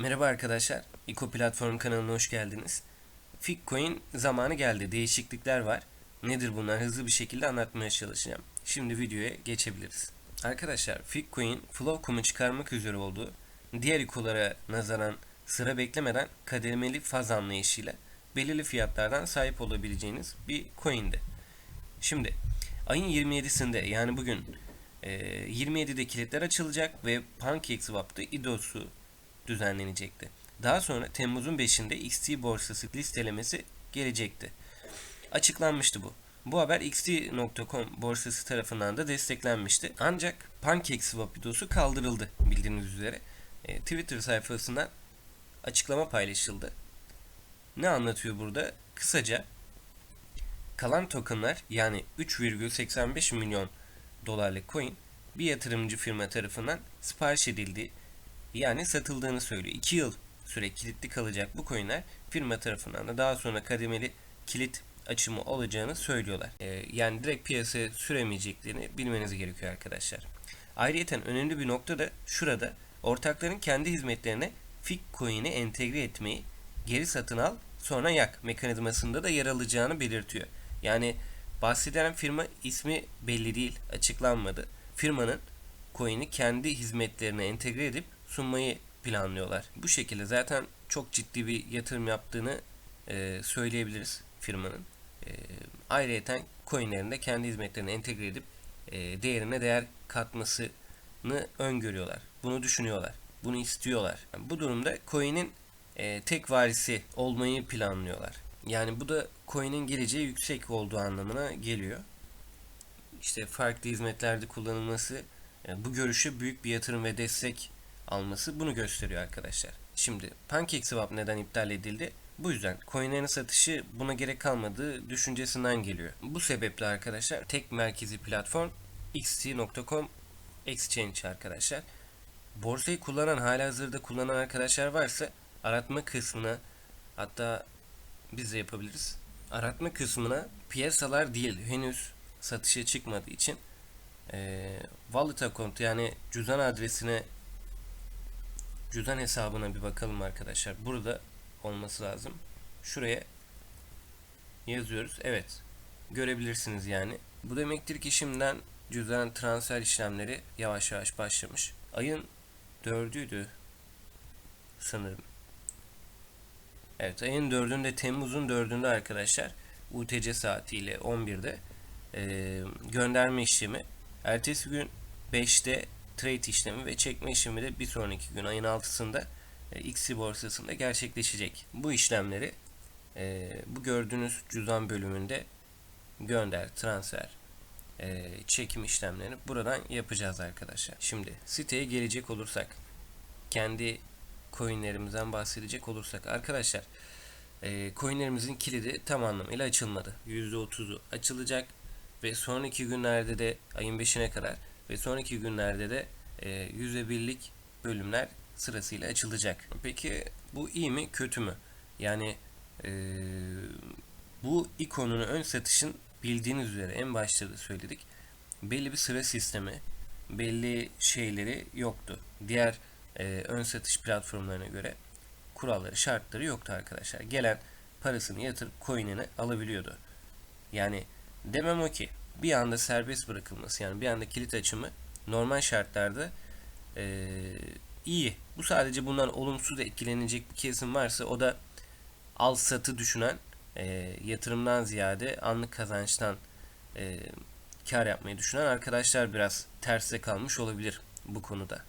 Merhaba arkadaşlar, Iko Platform kanalına hoş geldiniz. Fitcoin zamanı geldi, değişiklikler var. Nedir bunlar hızlı bir şekilde anlatmaya çalışacağım. Şimdi videoya geçebiliriz. Arkadaşlar Fitcoin flow kumu çıkarmak üzere olduğu diğer ikolara nazaran sıra beklemeden kademeli faz anlayışıyla belirli fiyatlardan sahip olabileceğiniz bir coin'di. Şimdi ayın 27'sinde yani bugün e, 27'de kilitler açılacak ve PancakeSwap'ta IDOS'u düzenlenecekti. Daha sonra Temmuz'un 5'inde XT borsası listelemesi gelecekti. Açıklanmıştı bu. Bu haber xt.com borsası tarafından da desteklenmişti. Ancak PancakeSwap videosu kaldırıldı bildiğiniz üzere. E, Twitter sayfasından açıklama paylaşıldı. Ne anlatıyor burada? Kısaca kalan tokenlar yani 3,85 milyon dolarlık coin bir yatırımcı firma tarafından sipariş edildiği yani satıldığını söylüyor. 2 yıl süre kilitli kalacak bu coinler firma tarafından da daha sonra kademeli kilit açımı olacağını söylüyorlar. Ee, yani direkt piyasaya süremeyeceklerini bilmeniz gerekiyor arkadaşlar. Ayrıca önemli bir nokta da şurada ortakların kendi hizmetlerine FIC coin'i entegre etmeyi geri satın al sonra yak mekanizmasında da yer alacağını belirtiyor. Yani bahsedilen firma ismi belli değil, açıklanmadı. Firmanın coin'i kendi hizmetlerine entegre edip sunmayı planlıyorlar. Bu şekilde zaten çok ciddi bir yatırım yaptığını e, söyleyebiliriz firmanın. E, ayrıca coinlerini de kendi hizmetlerine entegre edip e, değerine değer katmasını öngörüyorlar. Bunu düşünüyorlar. Bunu istiyorlar. Yani bu durumda coin'in e, tek varisi olmayı planlıyorlar. Yani bu da coin'in geleceği yüksek olduğu anlamına geliyor. İşte farklı hizmetlerde kullanılması yani bu görüşe büyük bir yatırım ve destek alması bunu gösteriyor arkadaşlar. Şimdi PancakeSwap neden iptal edildi? Bu yüzden coinlerin satışı buna gerek kalmadığı düşüncesinden geliyor. Bu sebeple arkadaşlar tek merkezi platform xt.com exchange arkadaşlar. Borsayı kullanan hala hazırda kullanan arkadaşlar varsa aratma kısmına hatta biz de yapabiliriz. Aratma kısmına piyasalar değil henüz satışa çıkmadığı için e, wallet account yani cüzdan adresine cüzdan hesabına bir bakalım arkadaşlar. Burada olması lazım. Şuraya yazıyoruz. Evet. Görebilirsiniz yani. Bu demektir ki şimdiden cüzdan transfer işlemleri yavaş yavaş başlamış. Ayın dördüydü sanırım. Evet ayın dördünde Temmuz'un dördünde arkadaşlar UTC saatiyle 11'de e, gönderme işlemi. Ertesi gün 5'te trade işlemi ve çekme işlemi de bir sonraki gün ayın 6'sında e, XC borsasında gerçekleşecek. Bu işlemleri e, bu gördüğünüz cüzdan bölümünde gönder, transfer, e, çekim işlemlerini buradan yapacağız arkadaşlar. Şimdi siteye gelecek olursak kendi coinlerimizden bahsedecek olursak arkadaşlar e, coinlerimizin kilidi tam anlamıyla açılmadı. %30'u açılacak ve sonraki günlerde de ayın 5'ine kadar ve sonraki günlerde de e, %1'lik bölümler sırasıyla açılacak. Peki bu iyi mi kötü mü? Yani e, bu ikonun ön satışın bildiğiniz üzere en başta da söyledik. Belli bir sıra sistemi, belli şeyleri yoktu. Diğer e, ön satış platformlarına göre kuralları, şartları yoktu arkadaşlar. Gelen parasını yatırıp coin'ini alabiliyordu. Yani demem o ki bir anda serbest bırakılması yani bir anda kilit açımı normal şartlarda e, iyi. Bu sadece bundan olumsuz etkilenecek bir kesim varsa o da al satı düşünen e, yatırımdan ziyade anlık kazançtan e, kar yapmayı düşünen arkadaşlar biraz terse kalmış olabilir bu konuda.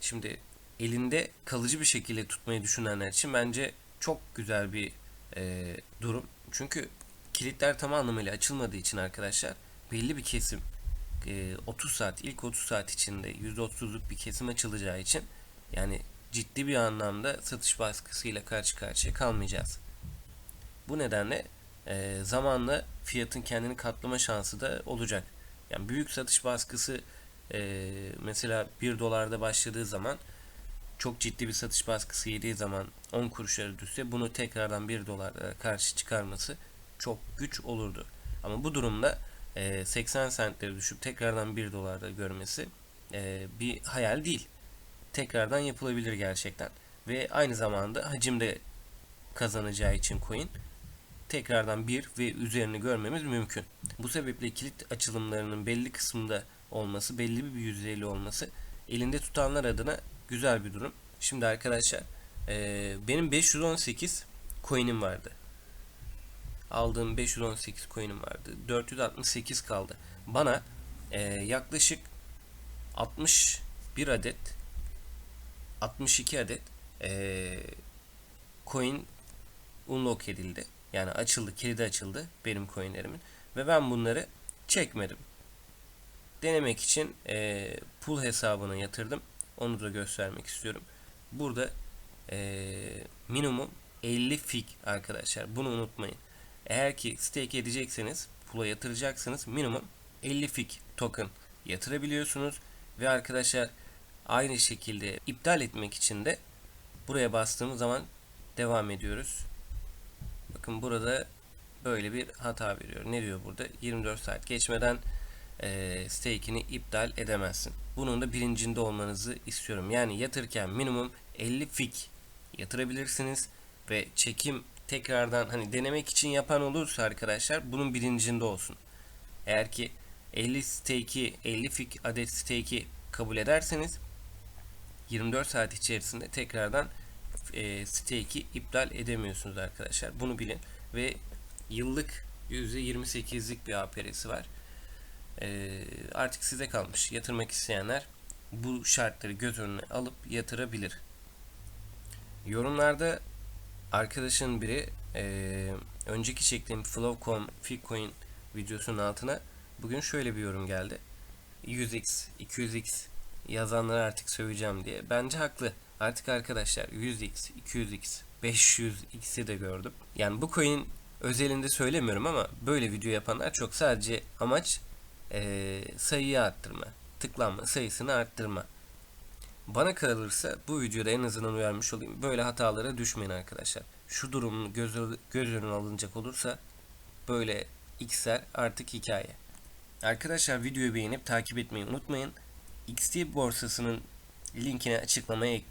Şimdi elinde kalıcı bir şekilde tutmayı düşünenler için bence çok güzel bir e, durum. Çünkü kilitler tam anlamıyla açılmadığı için arkadaşlar belli bir kesim 30 saat ilk 30 saat içinde %30'luk bir kesim açılacağı için yani ciddi bir anlamda satış baskısıyla karşı karşıya kalmayacağız. Bu nedenle e, zamanla fiyatın kendini katlama şansı da olacak. Yani büyük satış baskısı e, mesela 1 dolarda başladığı zaman çok ciddi bir satış baskısı yediği zaman 10 kuruşlara düşse bunu tekrardan 1 dolara karşı çıkarması çok güç olurdu. Ama bu durumda 80 centlere düşüp tekrardan 1 dolarda görmesi bir hayal değil. tekrardan yapılabilir gerçekten. Ve aynı zamanda hacim de kazanacağı için coin tekrardan bir ve üzerini görmemiz mümkün. Bu sebeple kilit açılımlarının belli kısmında olması, belli bir yüzdeli olması elinde tutanlar adına güzel bir durum. Şimdi arkadaşlar eee, benim 518 coin'im vardı. Aldığım 518 coin'im vardı. 468 kaldı. Bana eee, yaklaşık 61 adet 62 adet eee, coin unlock edildi. Yani açıldı, kilidi açıldı benim coinlerimin. Ve ben bunları çekmedim. Denemek için eee pool hesabına yatırdım. Onu da göstermek istiyorum. Burada eee, minimum 50 fig arkadaşlar. Bunu unutmayın. Eğer ki stake edecekseniz, pool'a yatıracaksınız minimum 50 fig token yatırabiliyorsunuz. Ve arkadaşlar aynı şekilde iptal etmek için de buraya bastığımız zaman devam ediyoruz. Bakın burada böyle bir hata veriyor. Ne diyor burada? 24 saat geçmeden e, stake'ini iptal edemezsin. Bunun da bilincinde olmanızı istiyorum. Yani yatırırken minimum 50 fig yatırabilirsiniz ve çekim tekrardan hani denemek için yapan olursa arkadaşlar bunun bilincinde olsun. Eğer ki 50 stake'i 50 fig adet stake'i kabul ederseniz 24 saat içerisinde tekrardan e, stake'i iptal edemiyorsunuz arkadaşlar. Bunu bilin ve yıllık %28'lik bir APR'si var. E, artık size kalmış. Yatırmak isteyenler bu şartları göz önüne alıp yatırabilir. Yorumlarda arkadaşın biri e, önceki çektiğim Flowcom Fitcoin videosunun altına bugün şöyle bir yorum geldi. 100x, 200x yazanları artık söyleyeceğim diye. Bence haklı. Artık arkadaşlar 100x, 200x, 500x'i de gördüm. Yani bu coin özelinde söylemiyorum ama böyle video yapanlar çok sadece amaç eee sayıyı arttırma. Tıklanma sayısını arttırma. Bana kalırsa bu videoda en azından uyarmış olayım. Böyle hatalara düşmeyin arkadaşlar. Şu durum göz, göz önüne alınacak olursa böyle x'ler artık hikaye. Arkadaşlar videoyu beğenip takip etmeyi unutmayın. XT borsasının linkini açıklamaya ekliyorum.